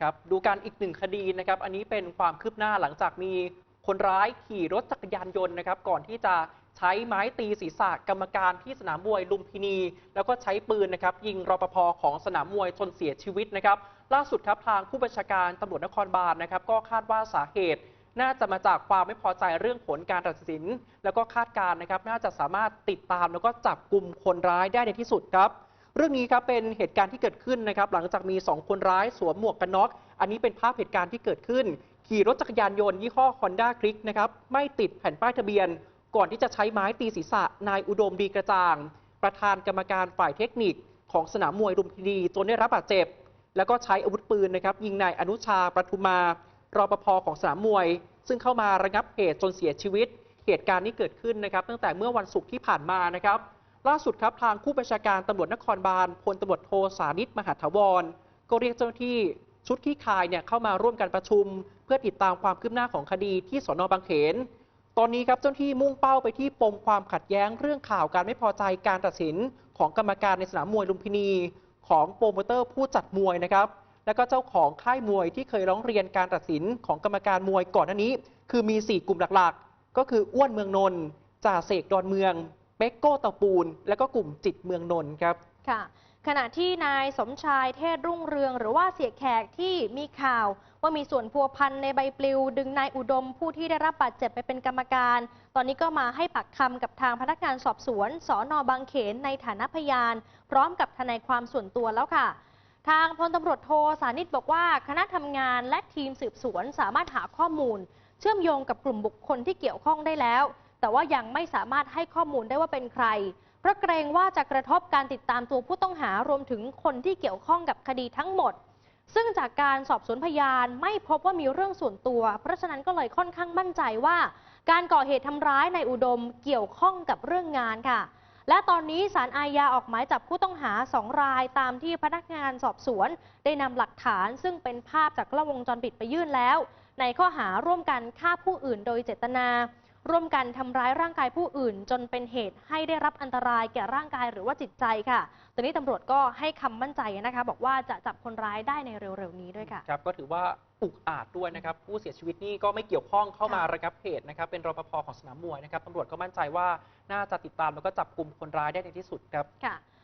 ครับดูการอีกหนึ่งคดีนะครับ อันนี้เป็นความคืบหน้าหลังจากมีคนร้ายขี่รถจักรยานยนต์นะครับ ก่อนที่จะใช้ไม้ตีศีรษะกรรมการที่สนามมวยลุมพินี แล้วก็ใช้ปืนนะครับ ยิงรปภของสนามมวยจนเสียชีวิตนะครับ ล่าสุดครับทางผู้บัญชาการตำรวจนครบาลนะครับ ก็คาดว่าสาเหตุน่าจะมาจากความไม่พอใจเรื่องผลการตัดสิน แล้วก็คาดการณ์นะครับ น่าจะสามารถติดตามแล้วก็จับกลุ่มคนร้ายได้ในที่สุดครับ เรื่องนี้ครับเป็นเหตุการณ์ที่เกิดขึ้นนะครับ หลังจากมี 2 คนร้ายสวมหมวกกันน็อก อันนี้เป็นภาพเหตุการณ์ที่เกิดขึ้น ขี่รถจักรยานยนต์ยี่ห้อ Honda Click นะครับไม่ติดแผ่นป้ายทะเบียน ก่อนที่จะใช้ไม้ตีศีรษะนายอุดมดีกระจ่าง ประธานกรรมการฝ่ายเทคนิค ของสนามมวยลุมพินีจนได้รับบาดเจ็บ แล้วก็ใช้อาวุธปืนนะครับยิงนายอนุชาประทุมารอปภของสนามมวย ซึ่งเข้ามาระงับเหตุจนเสียชีวิต เหตุการณ์นี้เกิดขึ้นนะครับตั้งแต่เมื่อวันศุกร์ที่ผ่านมานะครับ ล่าสุดครับทางผู้บัญชาการตำรวจนครบาลพลตำรวจโทสานิตมหาถาวร ก็เรียกเจ้าหน้าที่ชุดขี้คายเนี่ยเข้ามาร่วมกันประชุม เพื่อติดตามความคืบหน้าของคดีที่สนบางเขน ตอนนี้ครับเจ้าหน้าที่มุ่งเป้าไปที่ปมความขัดแย้งเรื่องข่าวการไม่พอใจการตัดสินของกรรมการในสนามมวยลุมพินี ของโปรโมเตอร์ผู้จัดมวยนะครับแล้วก็เจ้าของค่ายมวยที่เคยร้องเรียนการตัดสินของกรรมการมวยก่อนหน้านี้ คือมี 4 กลุ่มหลักๆ ก็คืออ้วนเมืองนนท์จ่าเสกดอนเมือง เป๊กโก้เตาปูน แล้วก็กลุ่มจิตเมืองนนท์ครับ ค่ะ ขณะที่นายสมชายเทศรุ่งเรือง หรือว่าเสียแขกที่มีข่าว ว่ามีส่วนพัวพันในใบปลิว ดึงนายอุดมผู้ที่ได้รับบาดเจ็บไปเป็นกรรมการ ตอนนี้ก็มาให้ปากคำกับทางพนักงานสอบสวนสอนอบางเขนในฐานะพยาน พร้อมกับทนายความส่วนตัวแล้วค่ะทางพลตำรวจโทสานิตบอกว่า คณะทำงานและทีมสืบสวนสามารถหาข้อมูล เชื่อมโยงกับกลุ่มบุคคลที่เกี่ยวข้องได้แล้ว แต่ว่ายังไม่สามารถให้ข้อมูลได้ว่าเป็นใคร เพราะเกรงว่าจะกระทบการติดตามตัวผู้ต้องหารวมถึงคนที่เกี่ยวข้องกับคดีทั้งหมด ซึ่งจากการสอบสวนพยานไม่พบว่ามีเรื่องส่วนตัว เพราะฉะนั้นก็เลยค่อนข้างมั่นใจว่า การก่อเหตุทำร้ายในายอุดมเกี่ยวข้องกับเรื่องงานค่ะ และตอนนี้สารอาญาออกหมายจับผู้ต้องหาสองรายตามที่พนักงานสอบสวน ได้นำหลักฐาน ซึ่งเป็นภาพจากกล้องวงจรปิดไปยื่นแล้ว ในข้อหาร่วมกันฆ่าผู้อื่นโดยเจตนา ร่วมกันทำร้ายร่างกายผู้อื่น จนเป็นเหตุให้ได้รับอันตรายแก่ร่างกายหรือว่าจิตใจค่ะตอนนี้ตำรวจก็ให้คำมั่นใจนะคะ บอกว่าจะจับคนร้ายได้ในเร็วๆนี้ด้วยค่ะ ครับก็ถือว่าอุกอาจด้วยนะครับ ผู้เสียชีวิตนี่ก็ไม่เกี่ยวข้องเข้ามาค่ะระงับเหตุนะครับ เป็นรปภของสนามมวยนะครับตำรวจก็มั่นใจว่าน่าจะติดตามแล้วก็จับกลุ่มคนร้ายได้ในที่สุดครับ ค่ะ